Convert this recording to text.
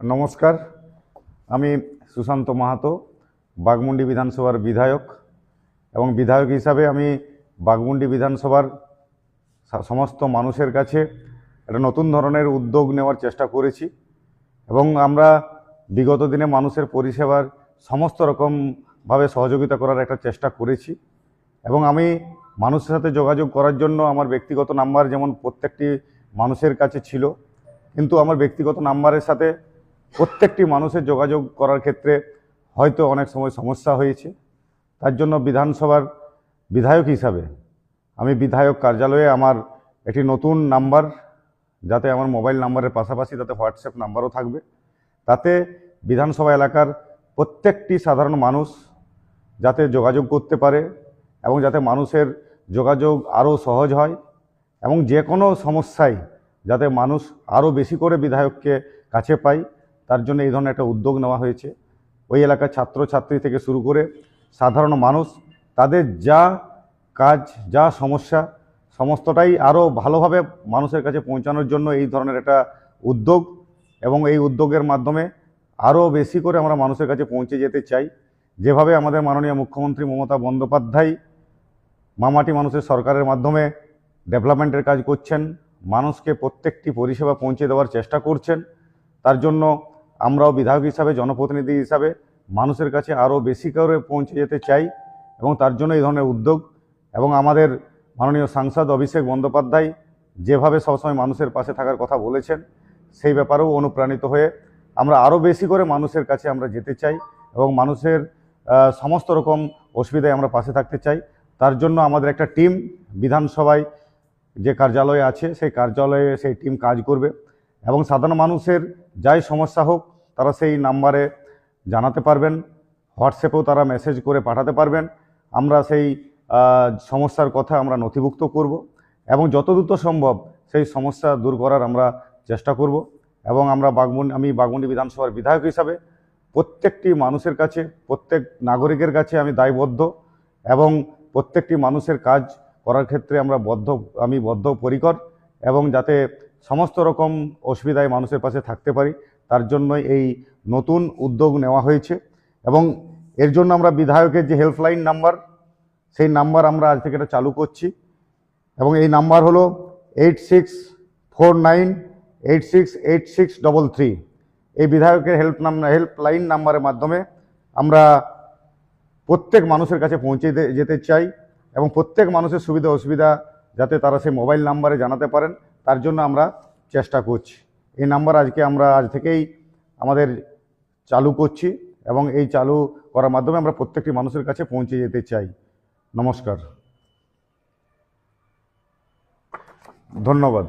নমস্কার। আমি সুশান্ত মাহাতো, বাগমুন্ডি বিধানসভার বিধায়ক এবং বিধায়ক হিসাবে আমি বাগমুন্ডি বিধানসভার সমস্ত মানুষের কাছে একটা নতুন ধরনের উদ্যোগ নেওয়ার চেষ্টা করেছি এবং আমরা বিগত দিনে মানুষের পরিষেবার সমস্ত রকমভাবে সহযোগিতা করার একটা চেষ্টা করেছি এবং আমি মানুষের সাথে যোগাযোগ করার জন্য আমার ব্যক্তিগত নাম্বার যেমন প্রত্যেকটি মানুষের কাছে ছিল, কিন্তু আমার ব্যক্তিগত নাম্বারের সাথে প্রত্যেকটি মানুষের যোগাযোগ করার ক্ষেত্রে হয়তো অনেক সময় সমস্যা হয়েছে। তার জন্য বিধানসভার বিধায়ক হিসাবে আমি বিধায়ক কার্যালয়ে আমার একটি নতুন নাম্বার, যাতে আমার মোবাইল নাম্বারের পাশাপাশি তাতে হোয়াটসঅ্যাপ নাম্বারও থাকবে। তাতে বিধানসভা এলাকার প্রত্যেকটি সাধারণ মানুষ যাতে যোগাযোগ করতে পারে এবং যাতে মানুষের যোগাযোগ আরও সহজ হয় এবং যে কোনো সমস্যায় যাতে মানুষ আরও বেশি করে বিধায়ককে কাছে পায়। তার জন্য এই ধরনের একটা উদ্যোগ নেওয়া হয়েছে। ওই এলাকার ছাত্রছাত্রী থেকে শুরু করে সাধারণ মানুষ, তাদের যা কাজ, যা সমস্যা, সমস্তটাই আরও ভালোভাবে মানুষের কাছে পৌঁছানোর জন্য এই ধরনের একটা উদ্যোগ এবং এই উদ্যোগের মাধ্যমে আরও বেশি করে আমরা মানুষের কাছে পৌঁছে যেতে চাই। যেভাবে আমাদের মাননীয় মুখ্যমন্ত্রী মমতা বন্দ্যোপাধ্যায় মামাটি মানুষের সরকারের মাধ্যমে ডেভেলপমেন্টের কাজ করছেন, মানুষকে প্রত্যেকটি পরিষেবা পৌঁছে দেওয়ার চেষ্টা করছেন, তার জন্য আমরাও বিধায়ক হিসাবে, জনপ্রতিনিধি হিসাবে মানুষের কাছে আরও বেশি করে পৌঁছে যেতে চাই এবং তার জন্য এই ধরনের উদ্যোগ এবং আমাদের মাননীয় সাংসদ অভিষেক বন্দ্যোপাধ্যায় যেভাবে সবসময় মানুষের পাশে থাকার কথা বলেছেন, সেই ব্যাপারেও অনুপ্রাণিত হয়ে আমরা আরও বেশি করে মানুষের কাছে আমরা যেতে চাই এবং মানুষের সমস্ত রকম অসুবিধায় আমরা পাশে থাকতে চাই। তার জন্য আমাদের একটা টিম বিধানসভায় যে কার্যালয় আছে, সেই কার্যালয়ে সেই টিম কাজ করবে। এবং সাধারণ মানুষের যাই সমস্যা হোক, তারা সেই নাম্বারে জানাতে পারবেন, হোয়াটসঅ্যাপেও তারা মেসেজ করে পাঠাতে পারবেন। আমরা সেই সমস্যার কথা আমরা নথিভুক্ত করব এবং যত দ্রুত সম্ভব সেই সমস্যা দূর করার আমরা চেষ্টা করব এবং আমরা বাগমুন্ডি আমি বাগমুন্ডি বিধানসভার বিধায়ক হিসাবে প্রত্যেকটি মানুষের কাছে, প্রত্যেক নাগরিকের কাছে আমি দায়বদ্ধ এবং প্রত্যেকটি মানুষের কাজ করার ক্ষেত্রে আমরা বদ্ধ, আমি বদ্ধ পরিকর এবং যাতে সমস্ত রকম অসুবিধায় মানুষের পাশে থাকতে পারি। তার জন্যই এই নতুন উদ্যোগ নেওয়া হয়েছে এবং এর জন্য আমরা বিধায়কের যে হেল্পলাইন নাম্বার সেই নাম্বার আমরা আজ থেকে এটা চালু করছি এবং এই নাম্বার হলো eight six four nine eight six eight six double three এই বিধায়কের হেল্প নাম্বার হেল্পলাইন নাম্বারের মাধ্যমে আমরা প্রত্যেক মানুষের কাছে পৌঁছে যেতে চাই এবং প্রত্যেক মানুষের সুবিধা অসুবিধা যাতে তারা সেই মোবাইল নাম্বারে জানাতে পারেন। তার জন্য আমরা চেষ্টা করছি। এই নাম্বার আজকে আমরা আজ থেকেই আমাদের চালু করছি এবং এই চালু করার মাধ্যমে আমরা প্রত্যেকটি মানুষের কাছে পৌঁছে যেতে চাই। নমস্কার। ধন্যবাদ।